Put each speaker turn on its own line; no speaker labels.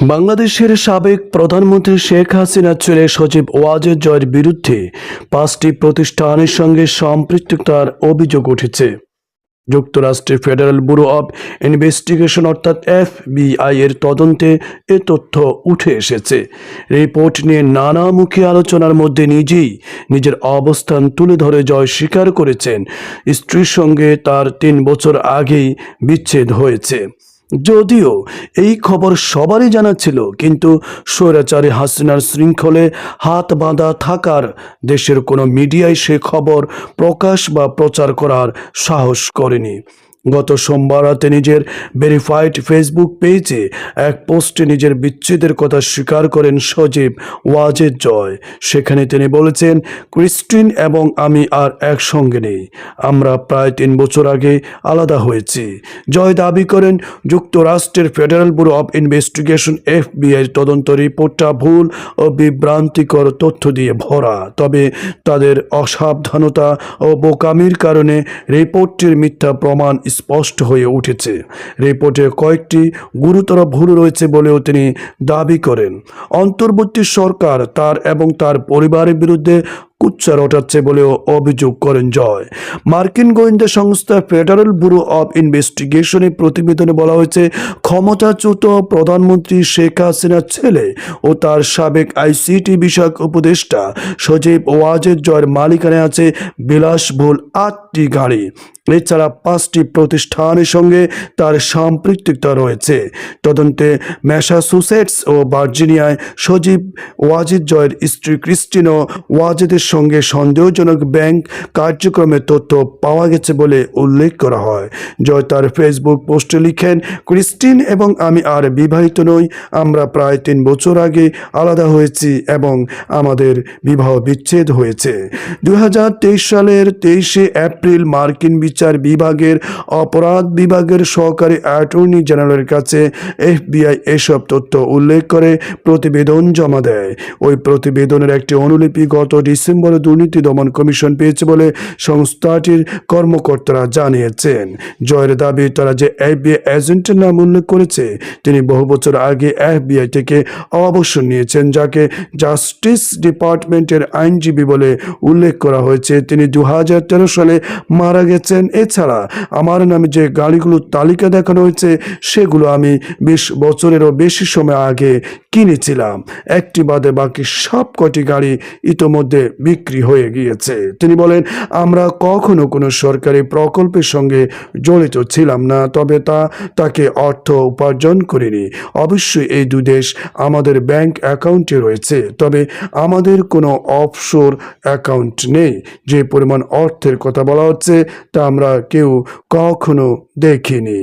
বাংলাদেশের সাবেক প্রধানমন্ত্রী শেখ হাসিনার ছেলে সচিব ওয়াজেদ জয়ের বিরুদ্ধে পাঁচটি প্রতিষ্ঠানের সঙ্গে সম্পৃক্ততার অভিযোগ উঠেছে। যুক্তরাষ্ট্রের ফেডারেল ব্যুরো অব ইনভেস্টিগেশন অর্থাৎ এফবিআই এর তদন্তে এ তথ্য উঠে এসেছে। রিপোর্ট নিয়ে নানামুখী আলোচনার মধ্যে নিজেই নিজের অবস্থান তুলে ধরে জয় স্বীকার করেছেন। স্ত্রীর সঙ্গে তার তিন বছর আগেই বিচ্ছেদ হয়েছে। যদিও এই খবর সবারই জানা ছিল, কিন্তু স্বৈরাচারী হাসিনার শৃঙ্খলে হাত বাঁধা থাকার দেশের কোনো মিডিয়ায় সে খবর প্রকাশ বা প্রচার করার সাহস করেনি। গত সোমবার রাতে নিজের ভেরিফাইড ফেসবুক পেজে এক পোস্টে নিজের বিচ্ছেদের কথা স্বীকার করেন সজীব ওয়াজেদ জয়। সেখানে তিনি বলেছেন, ক্রিস্টিন এবং আমি আর একসঙ্গে নেই। আমরা প্রায় তিন বছর আগে আলাদা হয়েছি। জয় দাবি করেন, যুক্তরাষ্ট্রের federal bureau of investigation FBI তদন্ত রিপোর্টটা ভুল ও বিভ্রান্তিকর তথ্য দিয়ে ভরা। তবে তাদের অসাবধানতা ও বোকামির কারণে রিপোর্টটির মিথ্যা প্রমাণ স্পষ্ট হয়ে উঠেছে। রিপোর্টে কয়েকটি গুরুতর ভুল রয়েছে বলেও তিনি দাবি করেন। অন্তর্বর্তী সরকার তার এবং তার পরিবারের বিরুদ্ধে কুচ্চা রটাচ্ছে বলেও অভিযোগ করেন জয়। মার্কিন গোয়েন্দা সংস্থা ফেডারেল ব্যুরো অব ইনভেস্টিগেশনের প্রতিবেদনে বলা হয়েছে, ক্ষমতাচ্যুত প্রধানমন্ত্রী শেখ হাসিনার ছেলে ও তার সাবেক আইসিটি বিষয়ক উপদেষ্টা সজীব ওয়াজেদ জয়ের মালিকানায় আছে বিলাসবহুল আটটি গাড়ি। এছাড়া পাঁচটি প্রতিষ্ঠানের সঙ্গে তার সম্পৃক্ততা রয়েছে। তদন্তে ম্যাসাচুসেটস ও ভার্জিনিয়ায় সজীব ওয়াজিদ জয়ের স্ত্রী ক্রিস্টিনো ওয়াজেদের সঙ্গে সন্দেহজনক ব্যাংক কার্যক্রমের তথ্য পাওয়া গেছে বলে উল্লেখ করা হয়। জয় তার ফেসবুক পোস্টে লিখেন, ক্রিস্টিন এবং আমি আর বিবাহিত নই, আমরা প্রায় তিন বছর আগে আলাদা হয়েছি এবং আমাদের বিবাহ বিচ্ছেদ হয়েছে। দু হাজার তেইশ সালের তেইশে এপ্রিল মার্কিন বিচার বিভাগের, অপরাধ বিভাগের সহকারী অ্যাটর্নি জেনারেলের কাছে এফবিআই এসব তথ্য উল্লেখ করে প্রতিবেদন জমা দেয়। ওই প্রতিবেদনের একটি অনুলিপি গত ডিসেম্বরে দুর্নীতি দমন কমিশন পেয়েছে বলে সংস্থাটির কর্মকর্তারা জানিয়েছেন। জয়ের দাবি, তারা যে এফবিআই এজেন্টের নাম উল্লেখ করেছে, তিনি বহু বছর আগে এফবিআই থেকে অবসর নিয়েছেন, যাকে জাস্টিস ডিপার্টমেন্টের আইনজীবী বলে উল্লেখ করা হয়েছে। তিনি দু হাজার তেরো সালে মারা গেছেন। এছাড়া আমার নামে যে গাড়িগুলোর তালিকা দেখানো হয়েছে সেগুলো আমি বিশ বছরেরও বেশি সময় আগে কিনেছিলাম। একটি বাদে বাকি সব কটি গাড়ি ইতোমধ্যে বিক্রি হয়ে গিয়েছে। তিনি বলেন, আমরা কখনো কোনো সরকারি প্রকল্পের সঙ্গে জড়িত ছিলাম না, তবে তা, তাকে অর্থ উপার্জন করিনি। অবশ্যই এই দুই দেশ আমাদের ব্যাংক অ্যাকাউন্টে রয়েছে, তবে আমাদের কোনো অফশোর অ্যাকাউন্ট নেই। যে পরিমাণ অর্থের কথা বলা হচ্ছে, তা আমরা কেউ কখনো দেখিনি।